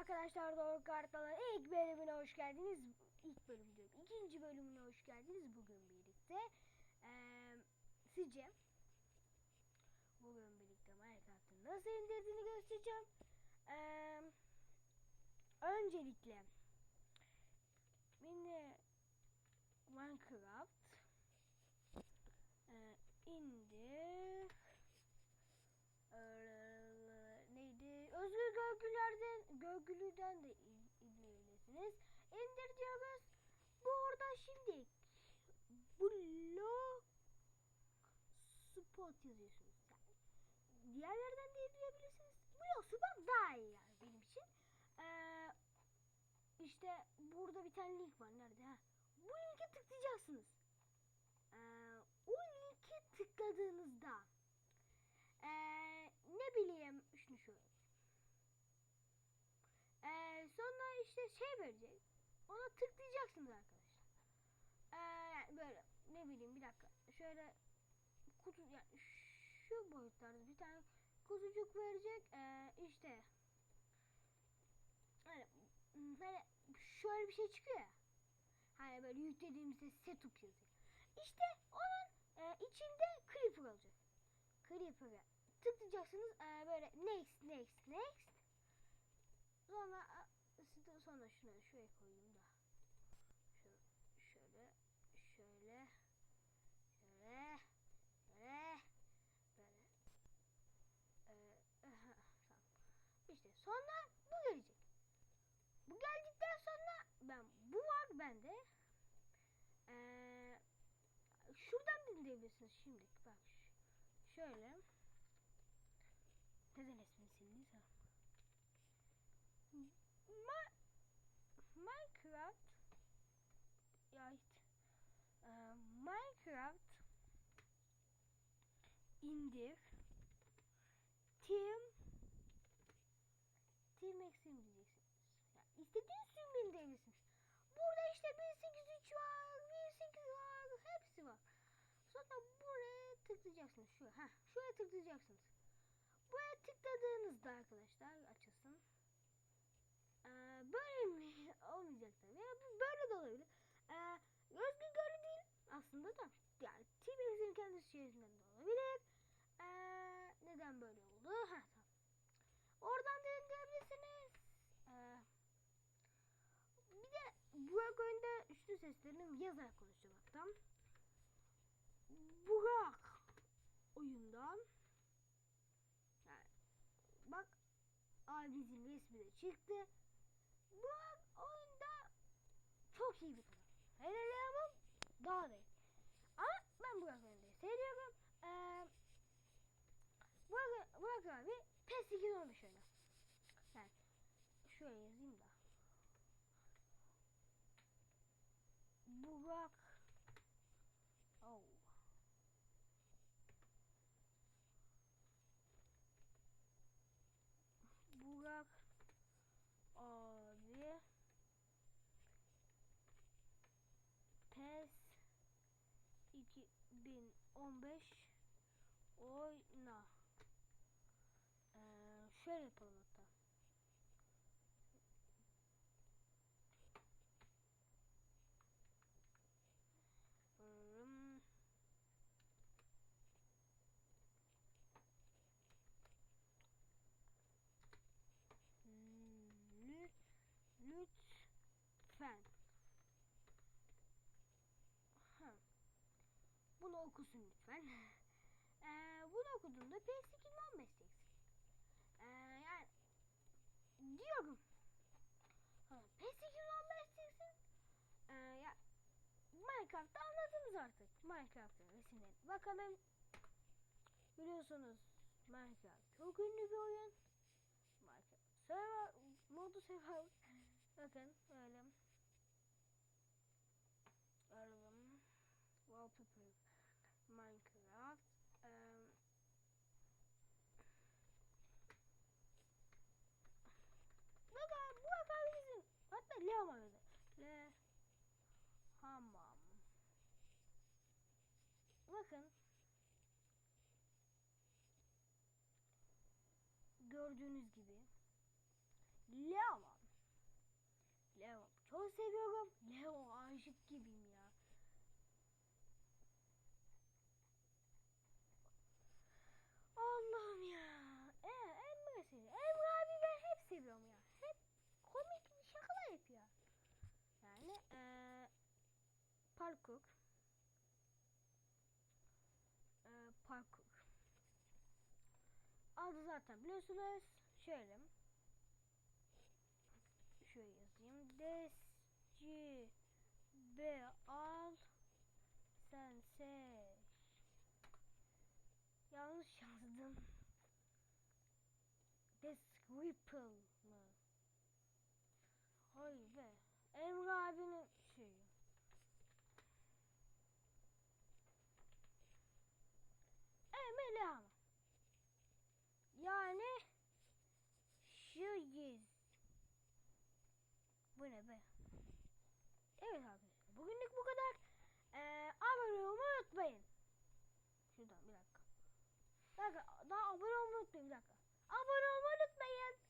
Arkadaşlar Doğru Kartalar ilk bölümüne hoş geldiniz. İlk bölüm diyorum. İkinci bölümüne hoş geldiniz bugün birlikte. Ee, sizce bugün birlikte Minecraft'ı nasıl indirdiğini göstereceğim. Ee, öncelikle mini Minecraft e, indir Ee, neydi? Özgür Görgülerden Görgülü'den de in- indirebilirsiniz. İndir diyoruz. Burada şimdi blog spot yazıyorsunuz. Yani diğerlerden de indirebilirsiniz. Blog spot daha iyi yani benim için. Ee, işte burada bir tane link var. Nerede? Ha? Bu linke tıklayacaksınız. Ee, o linke tıkladığınızda ee, ne bileyim şunu şöyle. Ee, sonra işte şey verecek. Ona tıklayacaksınız arkadaşlar. Ee, böyle ne bileyim bir dakika. Şöyle kutu yani şu boyutlarda bir tane kutucuk verecek. Ee, işte hani, hani şöyle bir şey çıkıyor ya. Hani böyle yüklediğimizde setup yazıyor. İşte onun e, içinde creeper olacak. Creeper'a tıklayacaksınız. Ee, böyle next next next. Sonra e, sonra şunu şuraya koyayım da. Şöyle şöyle şöyle şöyle şöyle böyle. Ee, tamam. İşte sonra bu gelecek. Bu geldikten sonra ben bu var bende. Ee, şuradan dinleyebilirsiniz şimdi. Bak şöyle. Neden ismini sildiyse. Ma Minecraft ya işte, e, Minecraft indir Team Team Extreme diyeceksiniz. Yani istediğiniz sürümü indirebilirsiniz. Burada işte 183 var, 108 var, hepsi var. Sonra buraya tıklayacaksınız. Şu, ha, şuraya tıklayacaksınız. Buraya tıkladığınızda arkadaşlar açılsın. Ee, böyle mi? Olmayacak tabii. Ya, bu böyle de olabilir. Ee, özgür görü değil aslında da. Yani T-Rex'in kendi şehrinden de olabilir. Ee, neden böyle oldu? Ha, tamam. Oradan da indirebilirsiniz. Ee, bir de Burak oyunda üçlü seslerini yazarak konuşacağım hatta. Burak oyundan yani bak abimizin resmi de çıktı. Burak oyunda çok iyi bir kadın. Hele ama daha da iyi. Ama ben Burak oyunu seviyorum. Ee, Burak, Burak abi PES 2015 oyunu. Yani şöyle yazayım da. Burak Oh. Burak abi PES 2015 oyna. Şöyle yapalım hatta. Hmm. Lü- Lütfen. Ha. Bunu okusun lütfen. Ee, bunu okuduğunda PS2 15 çeksin. Ee, yani diyorum. Ha, PS2 15 çeksin. Ee, ya Minecraft'ta anladınız artık. Minecraft'ın resimleri. Bakalım. Biliyorsunuz Minecraft çok ünlü bir oyun. Minecraft server, modu server. Bakın öyle. Aralım. Wallpaper. geliyor ama öyle. Le hamam. Bakın. Gördüğünüz gibi. Levam. Levam. Çok seviyorum. Levam aşık gibiyim ya. Adı zaten biliyorsunuz. Şöyle. Şöyle yazayım. Desci B al sen seç. Yanlış yazdım. Descripple mı? Hayır be. Emre abinin 8. Bu ne be? Evet arkadaşlar bugünlük bu kadar. Ee, abone olmayı unutmayın. Şuradan bir dakika. Bir dakika daha abone olmayı unutmayın bir dakika. Abone olmayı unutmayın.